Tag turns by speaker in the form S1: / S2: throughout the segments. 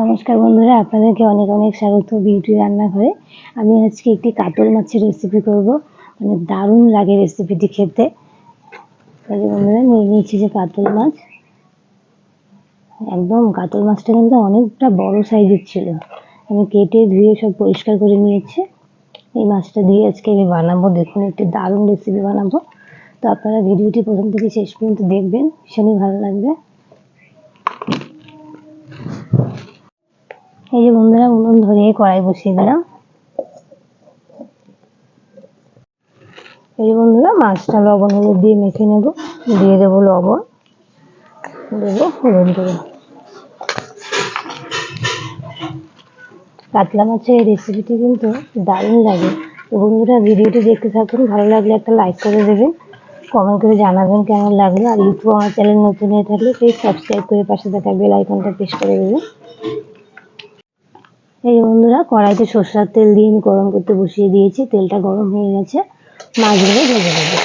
S1: নমস্কার বন্ধুরা, আপনাদেরকে অনেক অনেক স্বাগত বিউটি রান্নাঘরে। আমি আজকে একটি কাতল মাছের রেসিপি করব। মানে দারুণ লাগে রেসিপিটি খেতে। বন্ধুরা, নিয়ে নিয়েছি যে কাতল মাছ। একদম কাতল মাছটা কিন্তু অনেকটা বড় সাইজের ছিল। আমি কেটে ধুয়ে সব পরিষ্কার করে নিয়েছি। এই মাছটা দিয়ে আজকে আমি বানাবো। দেখুন, একটি দারুণ রেসিপি বানাবো। তো আপনারা ভিডিওটি প্রথম থেকে শেষ পর্যন্ত দেখবেন। ভীষণই ভালো লাগবে। এই যে বন্ধুরা, উনুন ধরিয়ে কড়াই বসিয়ে দিলাম। এই বন্ধুরা, মাছটা লবণ হলুদ দিয়ে মেখে নেব। দিয়ে দেবো লবণ। দেবো হলুদ দেবো কাতলা মাছের রেসিপিটি কিন্তু দারুণ লাগে। তো বন্ধুরা, ভিডিওটি দেখতে থাকুন। ভালো লাগলে একটা লাইক করে দেবেন। কমেন্ট করে জানাবেন কেমন লাগল। আর ইউটিউব আমার চ্যানেল নতুন হয়ে থাকলে প্লিজ সাবস্ক্রাইব করে পাশে থাকা বেল আইকনটা প্রেস করে দেবেন। এই বন্ধুরা, কড়াইতে সর্ষার তেল দিয়ে আমি গরম করতে বসিয়ে দিয়েছি। তেলটা গরম হয়ে গেছে। মাছগুলো ভেজে দেবো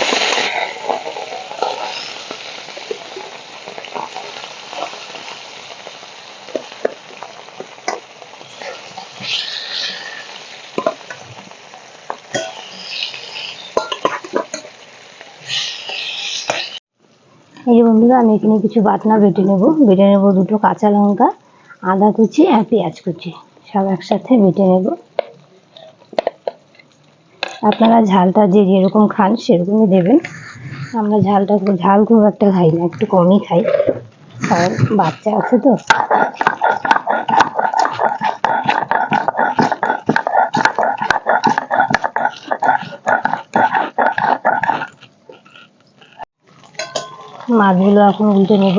S1: এই যে বন্ধুরা, আমি এখানে কিছু বাটনা বেটে নেব। বেটে নেব দুটো কাঁচা লঙ্কা, আদা কুচি আর পেঁয়াজ কুচি। সব একসাথে বেটে নেব। আপনারা ঝালটা যে যেরকম খান সেরকমই দেবেন। আমরা ঝালটা ঝাল খুব একটা খাই না, একটু কমই খাই। কারণ বাচ্চা আছে তো। মাছগুলো এখন উল্টে নেব।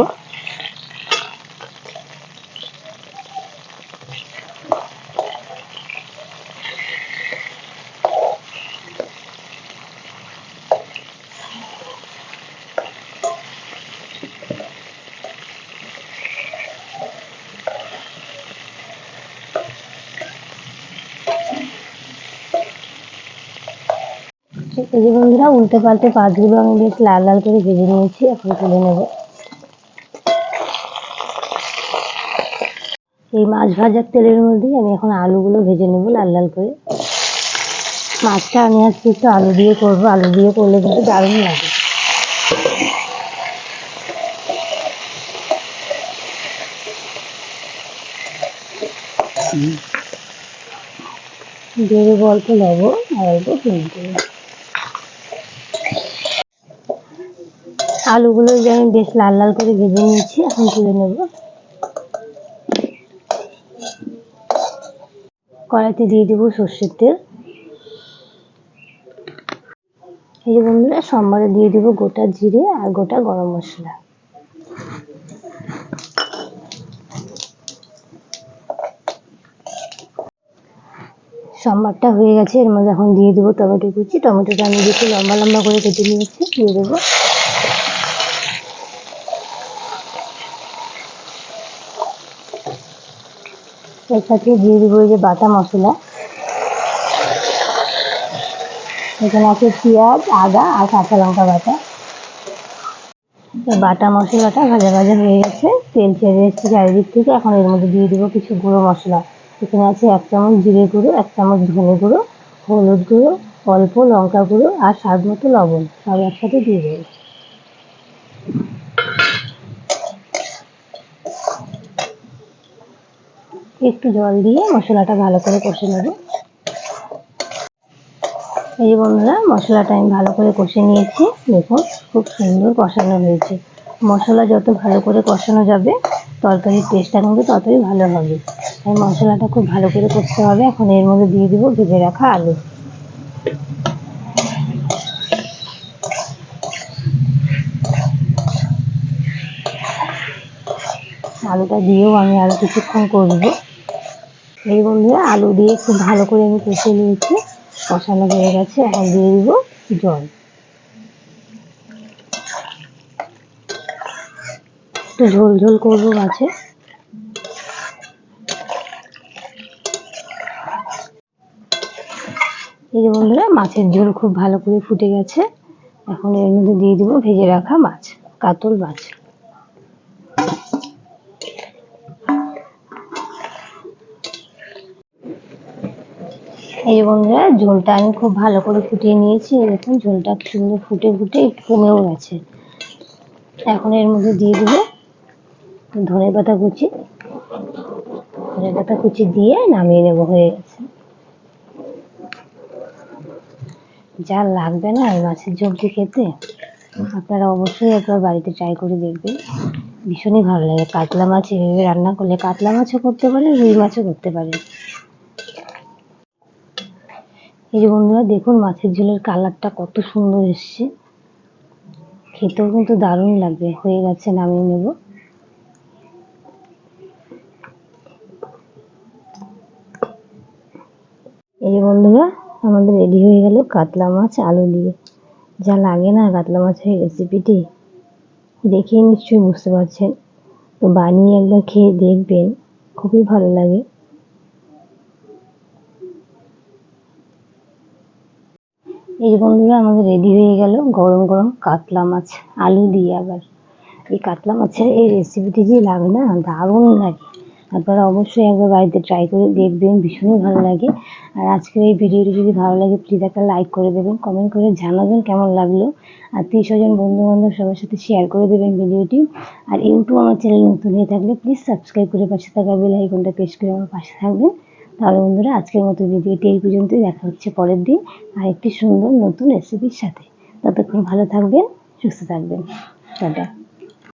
S1: এই যে বন্ধুরা, উল্টে পাল্টে মাছগুলো আমি বেশ লাল লাল করে ভেজে নিয়েছি, এখন তুলে নেব। এই মাছ ভাজার তেলের মধ্যেই আমি এখন আলুগুলো ভেজে নেব লাল লাল করে। মাছটা আমি আজকে একটু আলু দিয়ে করব, আলু দিয়ে করলে কিন্তু দারুণ লাগে। দিয়ে অল্প লবণ আর অল্প হলুদ দেবো আলুগুলো যে আমি বেশ লাল লাল করে ভেজে নিয়েছি, এখন তুলে নেব। কড়াইতে দিয়ে দেবো সর্ষের তেল। এই যে বন্ধুরা, সোমবারে দিয়ে দেবো গোটা জিরে আর গোটা গরম মশলা। সম্বারটা হয়ে গেছে, এর মধ্যে এখন দিয়ে দেবো টমেটো কুচি। টমেটোটা আমি একটু লম্বা লম্বা করে কেটে নিয়েছি, দিয়ে দেবো। এর সাথে দিয়ে দেবো এই যে বাটা মশলা। এখানে আছে পেঁয়াজ, আদা আর কাঁচা লঙ্কা বাটা। বাটা মশলাটা ভাজা ভাজা হয়ে গেছে। তেল ছেড়ে এসেছে চারিদিক থেকে। এখন এর মধ্যে দিয়ে দেবো কিছু গুঁড়ো মশলা। এখানে আছে এক চামচ জিরে গুঁড়ো, এক চামচ ধনে গুঁড়ো, হলুদ গুঁড়ো, অল্প লঙ্কা গুঁড়ো আর স্বাদ মতো লবণ। সব একসাথে দিয়ে দেবো। একটু জল দিয়ে মশলাটা ভালো করে কষে নেব। এই যে বন্ধুরা, মশলাটা আমি ভালো করে কষে নিয়েছি। দেখুন, খুব সুন্দর কষানো হয়েছে। মশলা যত ভালো করে কষানো যাবে, তরকারির টেস্টটা কিন্তু ততই ভালো হবে। তাই মশলাটা খুব ভালো করে করতে হবে। এখন এর মধ্যে দিয়ে দিব ভেজে রাখা আলু। আলুটা দিয়েও আমি আরও কিছুক্ষণ করব এই বন্ধুরা, আলু দিয়ে খুব ভালো করে আমি কষে নিয়েছি। কষানো হয়ে গেছে, এখন দিয়ে দিব জল। একটু ঝোল ঝোল করব মাছে। এই যে বন্ধুরা, মাছের ঝোল খুব ভালো করে ফুটে গেছে। এখন এর মধ্যে দিয়ে দিব ভেজে রাখা মাছ, কাতল মাছ। এই বন্ধুরা, ঝোলটা আমি খুব ভালো করে ফুটিয়ে নিয়েছি। দেখুন, ঝোলটা সুন্দর ফুটে ফুটে কমেও গেছে। এখন এর মধ্যে দিয়ে দেবো ধনে পাতা কুচি। ধনে পাতা কুচি দিয়ে নামিয়ে নেব হয়ে গেছে। যা লাগবে না এই মাছের ঝোলটি খেতে? আপনারা অবশ্যই একবার বাড়িতে ট্রাই করে দেখবেন। ভীষণই ভালো লাগে। কাতলা মাছ এভাবে রান্না করলে কাতলা মাছও করতে পারেন, রুই মাছও করতে পারেন। এই যে বন্ধুরা, দেখুন মাছের ঝোলের কালারটা কত সুন্দর এসছে। খেতেও কিন্তু দারুণ লাগবে। হয়ে গেছে, নামিয়ে নেব। এই যে বন্ধুরা, আমাদের রেডি হয়ে গেল কাতলা মাছ, আলু দিয়ে। যা লাগে না কাতলা মাছের রেসিপিটি দেখেই নিশ্চয়ই বুঝতে পারছেন। তো বানিয়ে একবার খেয়ে দেখবেন, খুবই ভালো লাগে। এই বন্ধুরা আমাদের রেডি হয়ে গেল গরম গরম কাতলা মাছ, আলু দিয়ে আবার। এই কাতলা মাছের এই রেসিপিটি যে লাগে না, দারুণ লাগে। আপনারা অবশ্যই একবার বাড়িতে ট্রাই করে দেখবেন, ভীষণই ভালো লাগে। আর আজকের এই ভিডিওটি যদি ভালো লাগে প্লিজ একটা লাইক করে দেবেন কমেন্ট করে জানাবেন কেমন লাগল। আত্মীয় স্বজন বন্ধু বান্ধব সবার সাথে শেয়ার করে দেবেন ভিডিওটি আর ইউটিউব আমার চ্যানেল নতুন হয়ে থাকলে প্লিজ সাবস্ক্রাইব করে পাশে থাকা বেল আইকনটা প্রেস করে আমার পাশে থাকবেন। তাহলে বন্ধুরা, আজকের মতো ভিডিওটি এই পর্যন্তই। দেখা হচ্ছে পরের দিন আর একটি সুন্দর নতুন রেসিপির সাথে। ততক্ষণ ভালো থাকবেন, সুস্থ থাকবেন। টাটা।